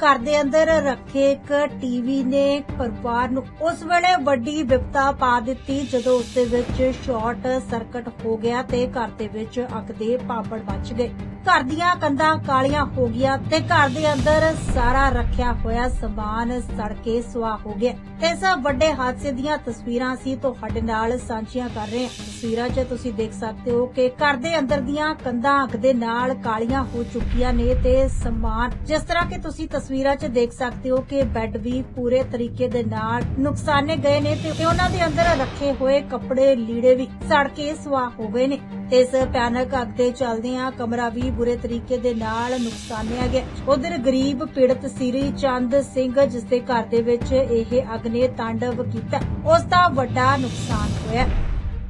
ਘਰ ਦੇ ਅੰਦਰ ਰੱਖੇ ਇੱਕ ਟੀਵੀ ਨੇ ਪਰਿਵਾਰ ਨੂੰ ਉਸ ਵੇਲੇ ਵੱਡੀ ਵਿਪਤਾ ਪਾ ਦਿੱਤੀ ਜਦੋਂ ਉਸ ਦੇ ਵਿੱਚ ਸ਼ਾਰਟ ਸਰਕਟ ਹੋ ਗਿਆ ਤੇ ਘਰ ਦੇ ਵਿੱਚ ਅੱਗ ਦੇ ਪਾਪੜ ਮੱਚ ਗਏ। ਘਰ ਦੀਆਂ ਕੰਧਾਂ ਕਾਲੀਆਂ ਹੋ ਗਈਆਂ ਤੇ ਘਰ ਦੇ ਅੰਦਰ ਸਾਰਾ ਰੱਖਿਆ ਹੋਇਆ ਸਮਾਨ ਸੜ ਕੇ ਸੁਆਹ ਹੋ ਗਿਆ। ਇਸ ਵੱਡੇ ਹਾਦਸੇ ਦੀਆਂ ਤਸਵੀਰਾਂ ਸੀ ਤੁਹਾਡੇ ਨਾਲ ਸਾਂਝੀਆਂ ਕਰ ਰਹੇ ਹਾਂ। ਤਸਵੀਰਾਂ 'ਚ ਤੁਸੀਂ ਦੇਖ ਸਕਦੇ ਹੋ ਕਿ ਘਰ ਦੇ ਅੰਦਰ ਦੀਆਂ ਕੰਧਾਂ ਅੱਗ ਦੇ ਨਾਲ ਕਾਲੀਆਂ ਹੋ ਚੁੱਕੀਆਂ ਨੇ ਤੇ ਸਮਾਨ, ਜਿਸ ਤਰ੍ਹਾਂ ਕਿ ਤੁਸੀਂ ਤਸਵੀਰਾਂ 'ਚ ਦੇਖ ਸਕਦੇ ਹੋ ਕਿ ਬੈੱਡ ਵੀ ਪੂਰੇ ਤਰੀਕੇ ਦੇ ਨਾਲ ਨੁਕਸਾਨੇ ਗਏ ਨੇ ਤੇ ਉਹਨਾਂ ਦੇ ਅੰਦਰ ਰੱਖੇ ਹੋਏ ਕੱਪੜੇ ਲੀੜੇ ਵੀ ਸੜ ਕੇ ਸੁਆਹ ਹੋ ਗਏ ਨੇ। ਤੇ ਇਸ ਭਿਆਨਕ ਅੱਗ ਦੇ ਚੱਲਦਿਆਂ ਕਮਰਾ ਵੀ ਬੁਰੇ ਤਰੀਕੇ ਦੇ ਨਾਲ ਨੁਕਸਾਨਿਆ ਗਿਆ। ਉਧਰ ਗਰੀਬ ਪੀੜਤ ਸ੍ਰੀ ਚੰਦ ਸਿੰਘ ਜਿਸ ਦੇ ਘਰ ਦੇ ਵਿੱਚ ਇਹ ਅੱਗ ਨੇ ਤਾਂਡਵ ਕੀਤਾ ਉਸ ਦਾ ਵੱਡਾ ਨੁਕਸਾਨ ਹੋਇਆ।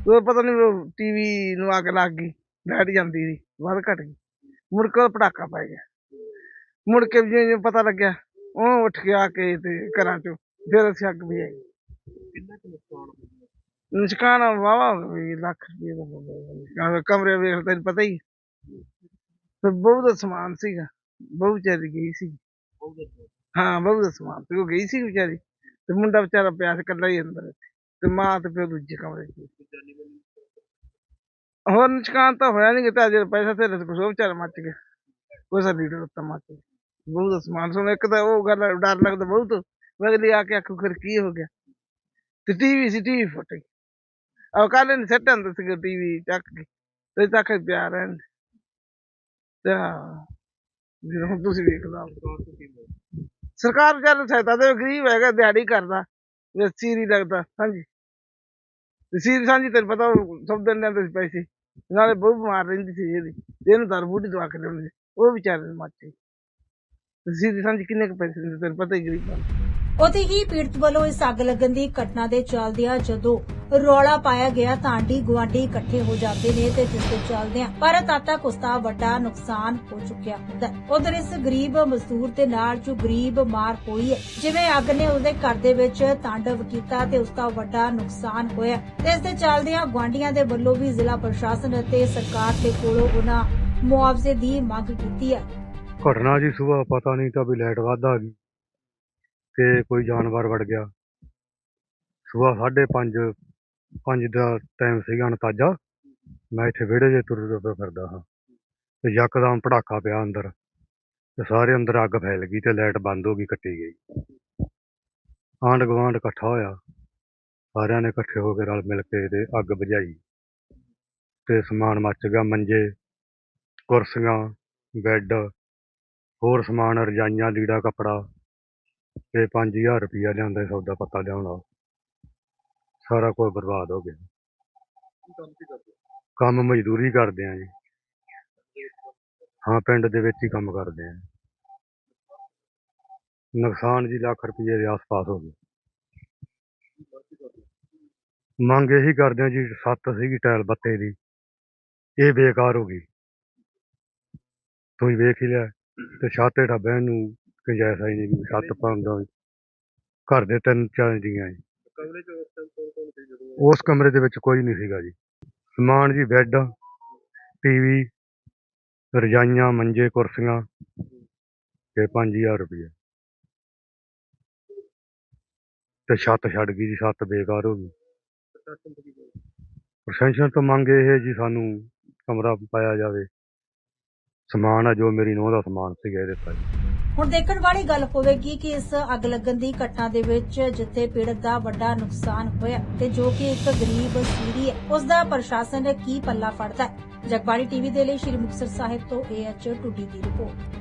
ਉਹ ਪਤਾ ਨਹੀਂ ਟੀਵੀ ਨੂੰ ਅੱਗ ਲੱਗ ਗਈ ਲਾਈਟ ਜਾਂਦੀ ਸੀ ਵੱਧ ਘਟ ਗਈ। ਮੁੜ ਕੇ ਪਟਾਕਾ ਪੈ ਗਿਆ। ਮੁੜ ਕੇ ਜਿਵੇਂ ਜਿਵੇਂ ਪਤਾ ਲੱਗਿਆ ਉਹ ਉੱਠ ਕੇ ਆ ਕੇ ਤੇ ਘਰਾਂ ਚੋਂ ਫਿਰ ਅਸੀਂ ਅੱਗ ਬੁਝਾਈ। ਕਿੰਨਾ ਕੁ ਨੁਕਸਾਨ ਹੋ ਗਿਆ ਨੁਕਸਾਨ ਵਾਵਾ ਵੀ ਲੱਖ ਰੁਪਏ ਦਾ ਹੋ ਗਿਆ ਕਮਰੇ- ਕਮਰੇ ਵੇਖ ਤੈਨੂੰ ਪਤਾ ਹੀ ਹੈ। ਤੇ ਬਹੁਤ ਸਮਾਨ ਸੀਗਾ ਬਹੁਤ ਵਿਚਾਰੀ ਗਈ ਸੀ ਬਹੁਤ ਜ਼ਿਆਦਾ। ਹਾਂ ਬਹੁਤ ਸਮਾਨ ਤੇ ਉਹ ਗਈ ਸੀ ਵਿਚਾਰੀ ਤੇ ਮੁੰਡਾ ਵਿਚਾਰਾ ਪਿਆ ਸੀ ਇਕੱਲਾ ਹੀ ਅੰਦਰ ਤੇ ਮਾਂ ਤੇ ਪਿਓ ਦੂਜੇ ਕਮਰੇ 'ਚ ਕੋਈ ਜਾਨੀ ਮਾਲੀ ਹੋਰ ਨੁਕਸਾਨ ਤਾਂ ਹੋਇਆ ਨਹੀਂ ਕਿਤਾ ਜੇ ਪੈਸਾ ਤੇ ਕੁਛ ਉਹ ਵਿਚਾਰਾ ਮੱਚ ਗਿਆ ਕੋਈ ਸਾ ਲੀਡਰ ਉੱਤਾ ਮੱਚ ਗਿਆ ਬਹੁਤ ਸਮਾਨ ਸੁਣ ਇੱਕ ਤਾਂ ਉਹ ਗੱਲ ਡਰ ਲੱਗਦਾ ਬਹੁਤ ਅਗਲੀ ਆ ਕੇ ਆਖੂ ਫਿਰ ਕੀ ਹੋ ਗਿਆ ਤੇ ਟੀਵੀ ਸੀ ਟੀਵੀ ਫੁੱਟ ਗਈ ਆ ਕੱਲ ਨੇ ਸੱਟ ਅੰਦਰ ਚੱਕ ਤੇ ਤੱਕ ਪਿਆ ਰਹਿਣ ਤੇ ਜਦੋਂ ਤੁਸੀਂ ਵੇਖ ਲਓ। ਸਰਕਾਰ ਚੱਲ ਸਹਾਇਤਾ ਦੇ ਗਰੀਬ ਹੈਗਾ, ਦਿਹਾੜੀ ਕਰਦਾ, ਜੇ ਸੀਰੀ ਲੱਗਦਾ, ਹਾਂਜੀ। ਤੇ ਸਾਂਝੀ ਤੈਨੂੰ ਪਤਾ ਸਭ ਦਿਨ ਲੈਂਦੇ ਸੀ ਪੈਸੇ, ਨਾਲੇ ਬਹੁਤ ਬਿਮਾਰ ਰਹਿੰਦੀ ਸੀ ਇਹਦੀ ਤੇ ਦਰ ਬੂਟੀ ਦਵਾ ਕੇ ਲਿਆਉਂਦੇ, ਉਹ ਵਿਚਾਰੇ ਨੂੰ ਮਾਚੇ ਤੇ ਸਾਂਝੀ ਕਿੰਨੇ ਕੁ ਪੈਸੇ ਦਿੰਦੇ, ਤੈਨੂੰ ਪਤਾ ਹੀ ਗਰੀਬਾਂ ਨੂੰ। ਉਥੇ ਹੀ ਪੀੜਤ ਵੱਲੋਂ ਇਸ ਅੱਗ ਲੱਗਣ ਦੀ ਘਟਨਾ ਦੇ ਚੱਲਦਿਆਂ ਜਦੋਂ ਰੌਲਾ ਪਾਇਆ ਗਿਆ ਤਾਂ ਆਂਢੀ ਗੁਆਂਢੀ ਇਕੱਠੇ ਹੋ ਜਾਂਦੇ ਨੇ ਤੇ ਜਿਸ ਦੇ ਚੱਲਦਿਆਂ ਪਰ ਤਦ ਤੱਕ ਉਸ ਦਾ ਵੱਡਾ ਨੁਕਸਾਨ ਹੋ ਚੁੱਕਿਆ ਹੁੰਦਾ ਉਧਰ ਇਸ ਗਰੀਬ ਮਜ਼ਦੂਰ ਦੇ ਨਾਲ ਜੋ ਗਰੀਬ ਮਾਰ ਹੋਈ ਹੈ, ਜਿਵੇਂ ਅੱਗ ਨੇ ਉਹਦੇ ਘਰ ਦੇ ਵਿੱਚ ਤਾਂਡਵ ਕੀਤਾ ਤੇ ਉਸ ਦਾ ਵੱਡਾ ਨੁਕਸਾਨ ਹੋਇਆ। ਤੇ ਇਸ ਦੇ ਚੱਲਦਿਆਂ ਗੁਆਂਢੀਆਂ ਦੇ ਵੱਲੋਂ ਵੀ ਜ਼ਿਲ੍ਹਾ ਪ੍ਰਸ਼ਾਸਨ ਅਤੇ ਸਰਕਾਰ ਦੇ ਕੋਲੋਂ ਉਹਨਾਂ ਮੁਆਵਜ਼ੇ ਦੀ ਮੰਗ ਕੀਤੀ ਹੈ। ਘਟਨਾ ਜੀ ਸੁਬਾਹ ਪਤਾ ਨਹੀਂ ਤਾਂ ਵੀ ਲਾਈਟ ਵੱਧ ਆ ਗਈ ਤੇ ਕੋਈ ਜਾਨਵਰ ਵੜ ਗਿਆ। ਸੁਬਾਹ 5:30 ਪੰਜ ਦਾ ਟਾਈਮ ਸੀਗਾ ਅੰਤਾਜਾ ਮੈਂ ਇੱਥੇ ਵਿਹੜੇ 'ਚ ਤੁਰ ਤੁਰ ਫਿਰਦਾ ਹਾਂ। ਤੇ ਯਕਦਮ ਪੜਾਕਾ ਪਿਆ ਅੰਦਰ। ਤੇ ਸਾਰੇ ਅੰਦਰ ਅੱਗ ਫੈਲ ਗਈ ਤੇ ਲਾਈਟ ਬੰਦ ਹੋ ਗਈ, ਕੱਟੀ ਗਈ। ਆਂਢ ਗੁਆਂਢ ਇਕੱਠਾ ਹੋਇਆ। ਸਾਰਿਆਂ ਨੇ ਇਕੱਠੇ ਹੋ ਕੇ ਰਲ ਮਿਲ ਕੇ ਤੇ ਅੱਗ ਬੁਝਾਈ। ਤੇ ਸਮਾਨ ਮੱਚ ਗਿਆ, ਮੰਜੇ, ਕੁਰਸੀਆਂ, ਬੈੱਡ, ਹੋਰ ਸਮਾਨ, ਰਜਾਈਆਂ, ਲੀੜਾ ਕੱਪੜਾ। ਤੇ 5000 ਰੁਪਇਆ ਲਿਆਂਦਾ ਸੌਦਾ ਪੱਤਾ ਲਿਆਉਣਾ ਸਾਰਾ ਕੁਝ ਬਰਬਾਦ ਹੋ ਗਿਆ। ਕੀ ਕੰਮ ਕੀ ਕਰਦੇ? ਕੰਮ ਮਜ਼ਦੂਰੀ ਕਰਦੇ ਆ ਜੀ। ਹਾਂ ਪਿੰਡ ਦੇ ਵਿੱਚ ਹੀ ਕੰਮ ਕਰਦੇ ਆ। ਨੁਕਸਾਨ ਜੀ ਲੱਖ ਰੁਪਏ ਦੇ ਆਸ-ਪਾਸ ਹੋ ਗਿਆ ਮੰਗ ਇਹੀ ਕਰਦੇ ਆ ਜੀ ਸੱਤ ਸੀਗੀ ਟਾਇਲ ਬੱਤੇ ਦੀ। ਇਹ ਬੇਕਾਰ ਹੋ ਗਈ। ਤੁਸੀਂ ਵੇਖ ਹੀ ਲਿਆ ਤੇ ਛੱਤ ਹੇਠਾਂ ਬਹਿਣ ਨੂੰ ਗੁੰਜਾਇਸ਼ ਹੀ ਨਹੀਂ ਛੱਤ ਪਾਉਂਦਾ ਘਰ ਦੇ ਤਿੰਨ ਚਾਰ ਜੀਆਂ ਜੀ। ਕਮਰੇ ਚ ਉਸ ਟਾਈਮ ਕੌਣ ਕੌਣ ਸੀ ਜਦੋਂ ਉਸ ਕਮਰੇ ਦੇ ਵਿੱਚ ਕੋਈ ਨਹੀਂ ਸੀਗਾ ਜੀ। ਸਮਾਨ ਜੀ ਬੈੱਡ ਟੀਵੀ ਰਜਾਈਆਂ ਮੰਜੇ ਕੁਰਸੀਆਂ ਤੇ 5000 ਰੁਪਏ ਤੇ ਛੱਤ ਛੱਡ ਗਈ ਜੀ ਛੱਤ ਬੇਕਾਰ ਹੋ ਗਈ। ਪ੍ਰਸ਼ਾਸਨ ਤੋਂ ਕੀ ਹੋਇਆ ਪ੍ਰਸ਼ਾਸਨ ਤੋਂ ਮੰਗ ਇਹ ਹੈ ਜੀ ਸਾਨੂੰ ਕਮਰਾ ਪਾਇਆ ਜਾਵੇ। ਸਮਾਨ ਆ ਜੋ ਮੇਰੀ ਨੂੰਹ ਦਾ ਸਮਾਨ ਸੀਗਾ ਇਹਦੇ ਜੀ ਹੁਣ ਦੇਖਣ ਵਾਲੀ ਗੱਲ ਹੋਵੇਗੀ ਕਿ ਇਸ ਅੱਗ ਲੱਗਣ ਦੀ ਘਟਨਾ ਦੇ ਵਿੱਚ ਜਿੱਥੇ ਪੀੜਤ ਦਾ ਵੱਡਾ ਨੁਕਸਾਨ ਹੋਇਆ ਤੇ ਜੋ ਕਿ ਇੱਕ ਗਰੀਬ ਸੀਰੀ ਹੈ, ਉਸ ਦਾ ਪ੍ਰਸ਼ਾਸਨ ਕੀ ਪੱਲਾ ਫੜਦਾ ਹੈ? ਜਗਬਾਣੀ ਟੀਵੀ ਦੇ ਲਈ ਸ਼੍ਰੀ ਮੁਕਤਸਰ ਸਾਹਿਬ ਤੋਂ ਏਐਚ ਟੂਡੀ ਦੀ ਰਿਪੋਰਟ।